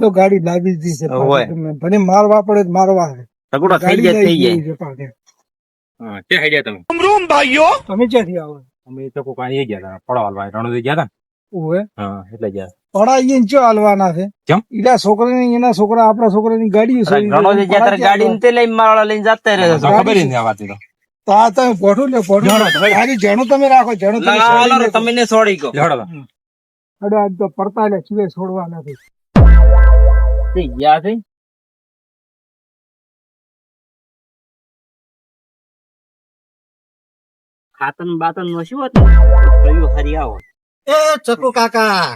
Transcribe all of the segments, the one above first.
તો ગાડી લાવી જ દીધી છે ભલે મારવા પડે મારવા છે. સગુડો થઈ જાય થઈ જાય ગઈ છે પાછી. તમે? તે ભાઈઓ! તમે ક્યાંથી આવો? અમે તો કોઈ પાણી ગયા હતા પડવાલ રણોદય ગયા હતા ઓએ હા એટલે ગયા પડા ચો હાલવાના છે? કેમ? ઈલા છોકરાની એના છોકરા આપણા છોકરાની ગાડી છે. તારે ગાડી ને લઈને મારવાળા લઈને જતા રહે ખબર નહીં આ વાતની તો. તો આ તમે પોઠું લે પોઠું જાણો તમે. જણું તમે રાખો જણું તમે છોડી નાખો. તમે ને છોડી ગયો. લેવડો આજ તો પડતા એટલે ચીવે છોડવા નથી. થઈ ગયા છે ખાતન બાતન નો શું હતું કયું હરી એ ચકુ કાકા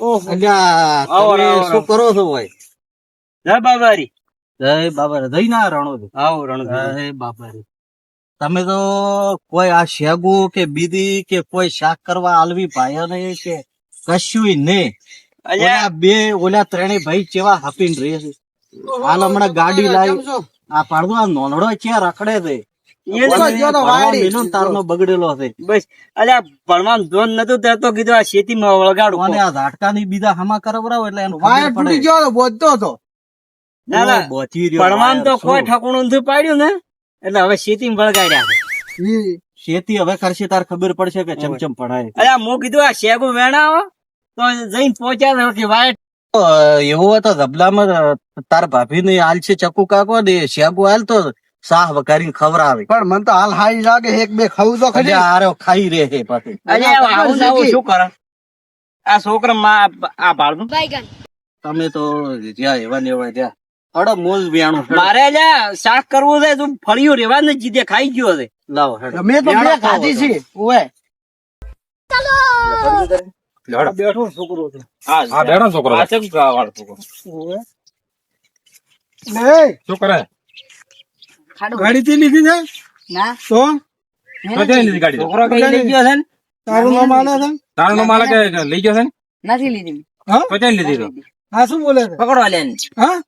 ઓહો તમે શું કરો છો ભાઈ જય બાબારી જય બાબા જય ના રણો આવો રણોદય જય બાબા તમે તો કોઈ આ શેગુ કે બીદી કે કોઈ શાક કરવા આલવી ભાઈ કે કશું ને અલ્યા ઓલા બે ઓલા ત્રણેય ભાઈ કેવા હાપીને રહે છે. હાલ હમણાં ગાડી લાવી. આ પાડો આ નોનડો ક્યાં રખડે છે? છે. છે. શેતી હવે કરશે તાર ખબર પડશે કે ચમચમ પડાય. અલ્યા હું કીધું આ શેગુ વેણાવો. તો જઈને પહોંચ્યા કે વાય એવું હોય તો ધબલામાં તાર ભાભી ને હાલ છે ચકુ કાકો ને શેગુ હાલ તો સાહ વકારી ખવડાવે. પણ મને તો હાલ હાઈ લાગે એક બે ખાવું તો ખરી. આરો ખાઈ રે હે પછી. આવું આવું શું કરે? આ છોકરા માં આ ભાડું? તમે તો જ્યાં એવા ને એવા ત્યાં હડો મોજ વ્યાણું મારે અલ્યા શાક કરવું છે તું ફળિયું રેવા ને જીતે ખાઈ ગયો છે. લાવો મેં તો ખાધી છે. ઓવે લેવડો. બેઠો છોકરો છે. હા બેઠો છોકરો આ ચમ વાળો છોકરો? ઓવે શું કરે? ગાડી થી લીધી છે? ના. તો? તો લીધી ગાડી? છોકરો કઈ લઈ ગયો છે તારું નામ આલે છે? તારો નો માલક એ લઈ ગયો છે નથી લીધી હા? તો લીધી તો? હા શું બોલે છે? પકડો લે હા?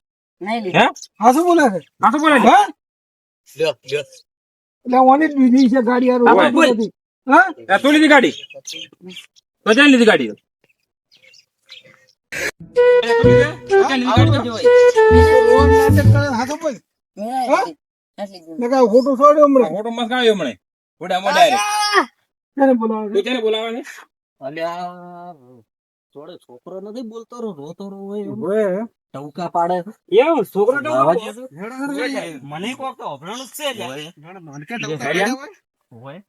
નહીં હે? હા શું બોલે છે? આ શું બોલે છે? હા? લ્યો, લ્યો. એટલે ઓની જ છે ગાડી હારું હા. હા? આ તું લીધી ગાડી? તો લીધી ગાડી હમણાં મસ્ત હમણાં. બોલાવે ક્યારે બોલાવે? અલ્યા જોડે છોકરો નથી બોલતો રો રોતો રો હોય ટવકા પાડે એવું છોકરો. મને કોક તો અભરાણું છે હોય.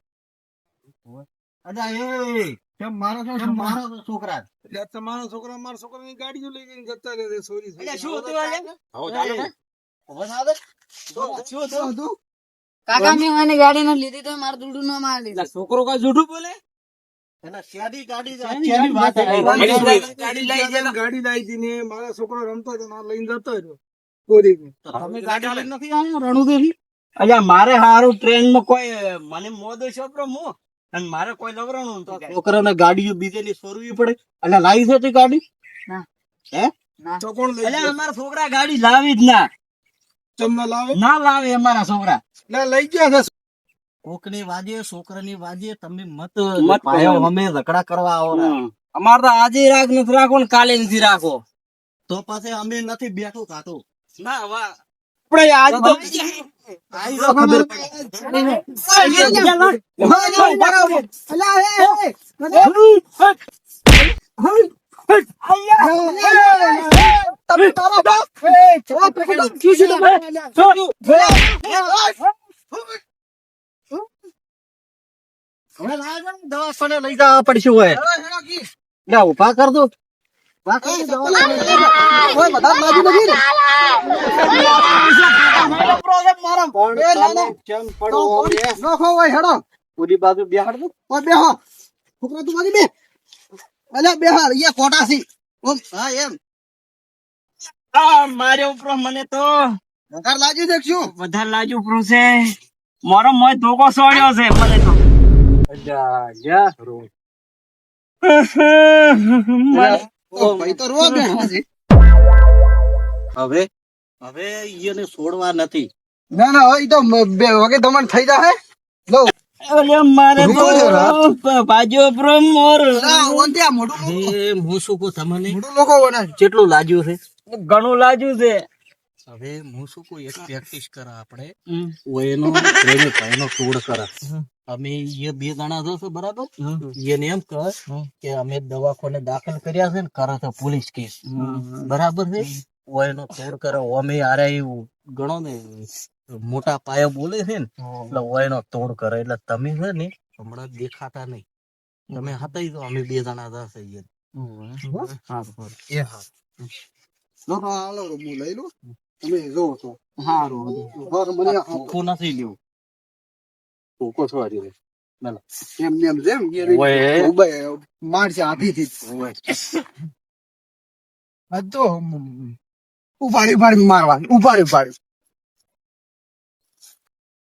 હોય. હોય. અલ્યા મારો છો કેમ મારો છો છોકરા છોકરો મારા છોકરાની ગાડીઓ લઈ જઈને જતા રહે. શું હતું ને. ના મને ગાડી નથી લીધી તો મારું દુડું ન મારી છોકરો કઈ જૂઠું બોલે? ને છોકરો મારે હારું ટ્રેનમાં કોઈ મને મોદો છોકરો મો અને મારે કોઈ લવરાણું તો છોકરાને ગાડીઓ બીજેલી સોરવી પડે? એટલે લાવી છે તે ગાડી? તો કોણ લઈ એટલે અમારા છોકરા ગાડી લાવી જ ના. તમને લાવે? ના લાવે અમારા છોકરા. લે લઈ ગયા છે. કોકની વાજે છોકરાની વાજે તમે મત મત પાયો અમે ઝઘડા કરવા આવો ને. અમારે તો આજે રાખ નથી રાખો ને કાલે નથી રાખો તો પાસે અમે નથી બેઠું ખાતું ના વાહ આપણે આજ તો દવાખાને લઈ જવા પડશે ઊભા કર દો બાજુ. હા, એમ. મારે ઉપર મને તો વધારે લાજુ ઉપરું છે. મારો મોય ધોકો સોડ્યો છે મને તો. જા. મને- હવે? હવે ઈયોને છોડવા નથી. ના ના ઈ તો બે વગે તમને થઈ જાય લો. અરે મારે રૂકો જરા. બ્રહ્મ મોર અલા, ઓંધે આ મોઢું લોકો- એ હું શું કહું તમને. કેટલું લાજ્યું છે. ઘણું લાજ્યું છે. હવે હું શું કહું એક પ્રેક્ટિસ કરા આપણે. હમ. એનો પ્રેમી ભાઈનો ટૂર કરા. અમે એ બે જણા જશો બરાબર? એને એમ કર કે અમે દવાખાને દાખલ કર્યા છે ને કરે છે પોલીસ કેસ. બરાબર છે? ઓયનો તોડ કરે અમે આરે એવું ગણો ને મોટા પાયા બોલે છે ને એટલે ઓયનો તોડ કરે. એટલે તમે છે ને હમણાં દેખાતા નહીં. તમે હતા તો અમે બે જણા જશે. એ હા. લો, હા, હાલો, હું લઈ લઉં. તમે જો તો. હારો બરાબર, મને આ- નથી લેવું ચોખ્ખો થવા હજી રે. એમ એમ જેમ. મારશે હાથીથી તો ઉપાડી ઉપાડી મારવાની ઉપાડી ઉપાડી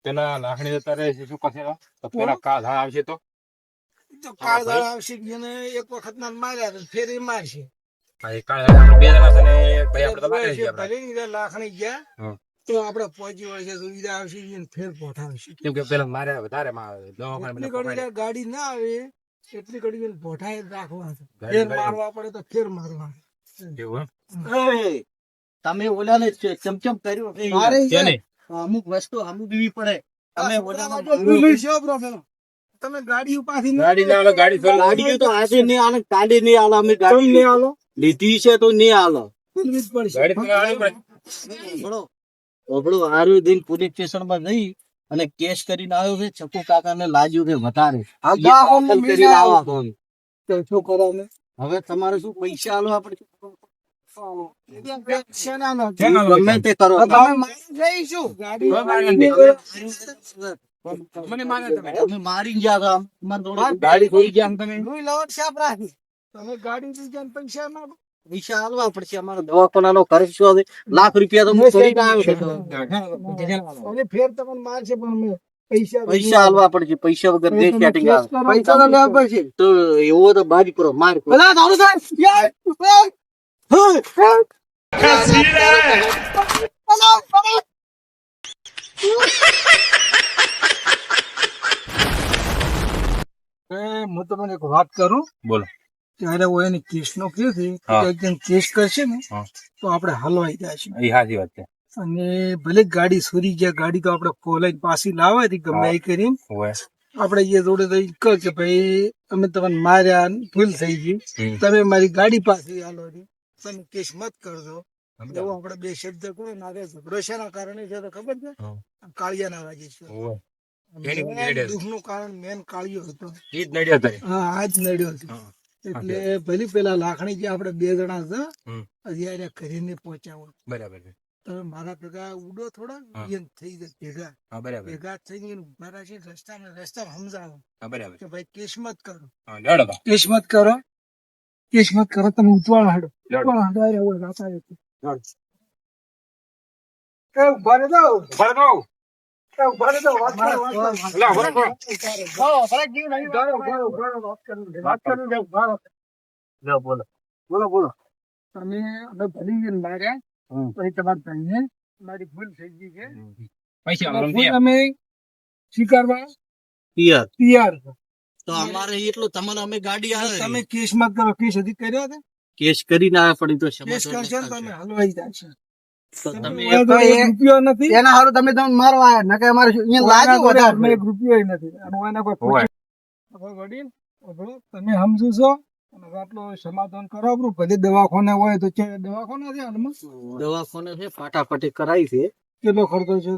પેલા લાખણી જતા રહે છે શું કરશે તો પેલા કાધા આવશે તો તો કાળદાળ આવશે એને એક વખત ના માર્યા તો ફેર એ મારશે બે જણા છે ને લાખણી ગયા. તો આપણે પહોંચી વળશે ઈરા આવશે એને ફેર પહોંચાડશે કેમ કે પેલા મારે વધારે માં દવાખાને એટલી ઘડી ગાડી ના આવે એટલી ઘડી એને પોઠાય રાખવા છે. ફેર મારવા પડે તો ફેર મારવા એવું તમે ઓલા ને ચમચમ કર્યું. મારે એમ? છે ને? અમુક વસ્તુ અમુક દેવી પડે. તમે ઓલાને તમે ગાડી ઉપાથી ગાડી ના ગાડી ફેર ગાડી તો આજે નહીં આલે કાલે નહીં આલો અમે ગાડી નહીં આલો? લીધી છે તો નહીં આલો. ગાડી તો હાલવી પડે. ઓભળો આર્યો દિન પોલીસ સ્ટેશનમાં જઈ અને કેસ કરીને આવ્યો છે ચકુ કાકા ને લાજ્યું છે વધારે. હવે તમારે શું પૈસા આલો આપણે? ગમે તે કરો. તમે મારી ગયા ગાડી પૈસા પૈસા આલવા પડશે. અમારા દવાખાનાનો ખર્ચ શું? લાખ રૂપિયા તો હું કરીને આવ્યો ફેર તમને મારશે પણ પૈસા પૈસા આલવા પડશે. પૈસા વગર દેશ સેટિંગ આવે પૈસા તો લેવા પડશે. તો એવો તો બાજ કરો માર કરો. ભલા તારું થાય યાર હું તમને એક વાત કરું? બોલો. ત્યારે હું એની કેસ નો કે છે એકદમ કેસ કરશે ને તો આપણે હલવાઈ જાય એ સાચી વાત છે. અને ભલે ગાડી સુરી ગયા ગાડી તો આપણે ખોલાઈને પાછી લાવે હતી ગમે એ કરીને. હોય આપણે એ જોડે તો કહે કે ભાઈ અમે તમને માર્યા ભૂલ થઈ ગઈ. તમે મારી ગાડી પાસે હાલો તમે કેસ મત કરજો. એવો આપણે બે શબ્દ કોઈ ને આગળ ઝઘડો શેના કારણે છે તો ખબર છે? કાળિયા કાળિયાના વાગે છે. દુઃખ નડ્યા. દુઃખનું કારણ મેન કાળિયો હતો. એ જ નડ્યો. હા આજ નડ્યો છે. હા. એટલે ભલી પેલા લાખણી જે આપણે બે જણા છે. હજી કરીને પહોંચ્યા બરાબર છે. તમે મારા ભેગા ઉડો થોડા. એમ થઈ જાય ભેગા. હા બરાબર. ભેગા થઈને એને ઊભા રાખી રસ્તામાં રસ્તામાં સમજાવો. હા બરાબર. કે ભાઈ કેસ મત કરો. હા કેશ મત કરો. કેશ મત કરો તમે ઉતવાળ હાડો. ઉતવાળ હાડો અરે હોય રાતા એ ઊભા રહી જાઓ. ઊભા રહો. બોલો બોલો બોલો તમે અમે ભલી ગઈને માર્યા પછી તમારા ભાઈને મારી ભૂલ થઈ ગઈ છે પૈસા અમે સ્વીકારવા પિયર. તૈયાર તો અમારે એટલું તમને અમે ગાડી તમે આવે કેસ મત કરો કેસ હજી કર્યો છે કેસ કરીને આવ્યા પડી તો કેસ કરશે તમે? હલવાઈ જશે. તમે એનો તો એક રૂપિયો નથી. એના હારું તમે તમને મારવા નકે અમારે શું અહીંયા ઓના લાજુ જોડે વધારે? એક રૂપિયો નથી. અને કોઈ વડીલ તમે સમજો છો? આટલો સમાધાન કરો ભલે દવાખાને હોય તો ક્યારે છે હાલમાં? દવાખાને છે ફાટાફટી કરાવી છે. કેટલો ખર્ચો છે?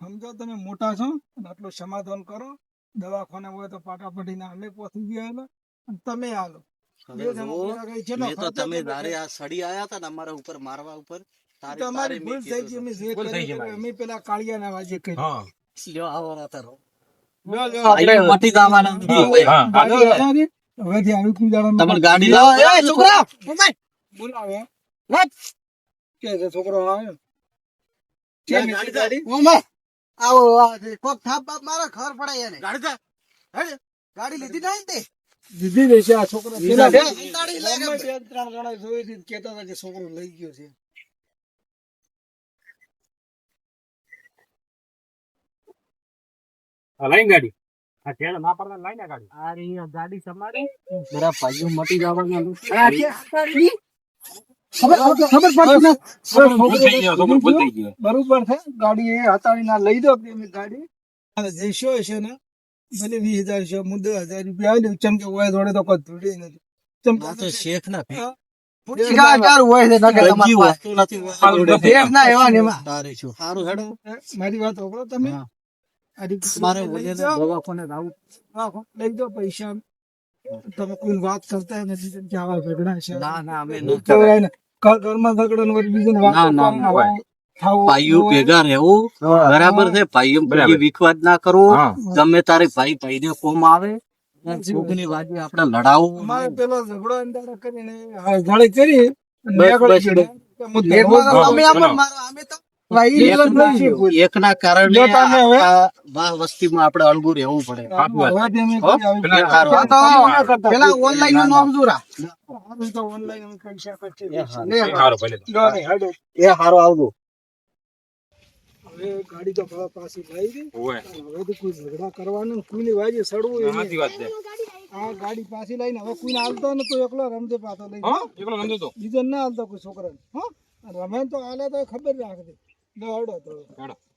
સમજો તમે મોટા છો અને આટલું સમાધાન કરો. દવાખાને હોય તો પાટાપટીને અમે પહોંચી ગયા અને તમે હાલો. મેં તો તમે તારે આ સડી આયા હતા ને અમારા ઉપર મારવા ઉપર તારે અમારી ભૂલ થઈ ગઈ અમે જે. અમે પેલા કાળિયાના વાજે કરી હા. લ્યો, આવો ના તારો લ્યો, લ્યો, અહીંયા મટી જવાના. નથી. હા ગાડી લાવો ને. હવેથી આવી કોઈ દાડો ગાડી લાવો. એ છોકરા! બોલાવે વાત કે છે છોકરો આવે? કે ગાડી ગાડી? ઓમે આવો આ કોક થાપ બાપ મારા ખબર પડાય એને. ગાડી જા. ગાડી લીધી નહીં તે? દીધી દેશે આ છોકરા છોકરો લઈ ગયો છે. ગાડી. આ તેલ ના મટી જવાનું આ છે. ગાડી એ હતાળી ના લઈ દો ગાડી. જઈશો છે ને? ભલે વીસ હજાર છે હું દસ હજાર રૂપિયા આલ્યું ચમ કે ઓય જોડે તો કોઈ ધૂળી નથી. ચમ કે તો શેખ ના હોય મારી વાત તમે. લઈ દો પૈસા. તમે કોઈ વાત કરતા નથી જેમ કે આવા ઝઘડા છે. ના ના અમે ઘરમાં ઝઘડો બીજું વાત ભાઈઓ ભેગા રહેવું. બરાબર છે ભાઈઓ. વિખવાદ ના કરવો. ગમે તારે ભાઈ ભાઈ ને કોમ આવે. કોકની વાજે આપણે લડાવવું પેલો ઝઘડો અંધારો કરીને હળગાળી કરી અને બસ, આગળ બસ, ગયા. કે હું ભેટમાં તો ધર્મ તમે આમ જ મારો, અમે તો ભાઈ એક એટલો જ ના- નથી કોઈ. એક ના કારણે વસ્તીમાં આપણે અળગું રહેવું પડે. પેલા ઓનલાઈનનું નામ. એ હારો આવજો. હવે ગાડી તો ભલા પાછી લઈ ગઈ. હવે તો કોઈ ઝઘડા કરવાનું કોઈની વાજે સડવું એ વાત છે. આ ગાડી પાછી લઈને હવે કોઈને હાલતો ને તો એકલો રમજે પાછો લઈ હા? એકલો સમજો તો? બીજો ના હાલતો કોઈ છોકરાને. હા? રમે તો હાલે તો ખબર રાખજે. દોડો તો.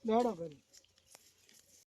દોડો કરી.